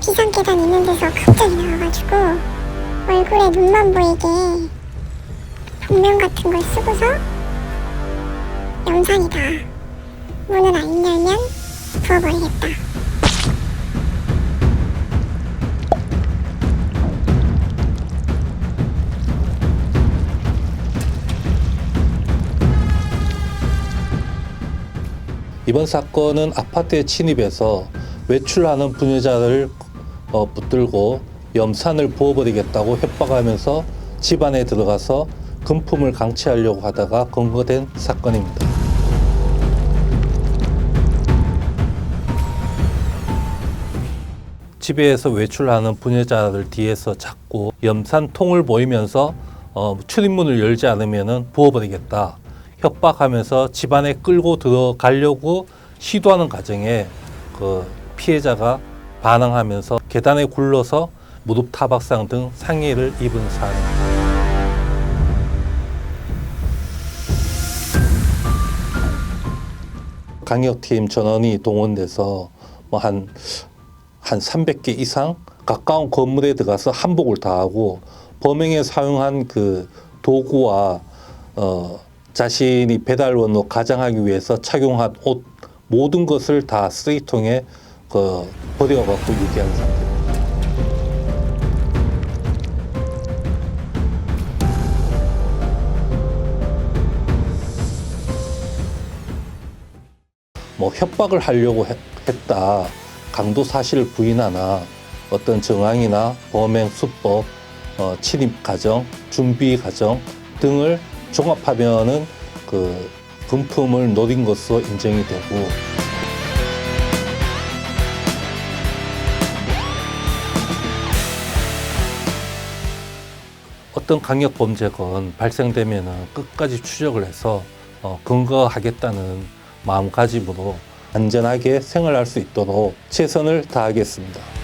비상 계단 있는 데서 갑자기 나와가지고 얼굴에 눈만 보이게 본명 같은 걸 쓰고서 영상이다. 문을 안 열면 부어버리겠다. 이번 사건은 아파트에 침입해서 외출하는 분여자를 어, 붙들고 염산을 부어버리겠다고 협박하면서 집안에 들어가서 금품을 강취하려고 하다가 검거된 사건입니다. 집에서 외출하는 분여자를 뒤에서 잡고 염산통을 보이면서 어, 출입문을 열지 않으면 부어버리겠다 협박하면서 집안에 끌고 들어가려고 시도하는 과정에 그 피해자가 반항하면서 계단에 굴러서 무릎 타박상 등 상해를 입은 사례입니다. 강력팀 전원이 동원돼서 뭐 한 한 300개 이상 가까운 건물에 들어가서 한복을 다하고 범행에 사용한 그 도구와 어, 자신이 배달원으로 가장하기 위해서 착용한 옷 모든 것을 다 쓰레기통에 그 버려갖고 유기한 상태입니다. 뭐 협박을 하려고 했, 했다. 강도 사실을 부인하나 어떤 정황이나 범행 수법, 어, 침입 과정, 준비 과정 등을 종합하면은 그 금품을 노린 것으로 인정이 되고 어떤 강력 범죄건 발생되면은 끝까지 추적을 해서 어, 근거하겠다는 마음가짐으로 안전하게 생활할 수 있도록 최선을 다하겠습니다.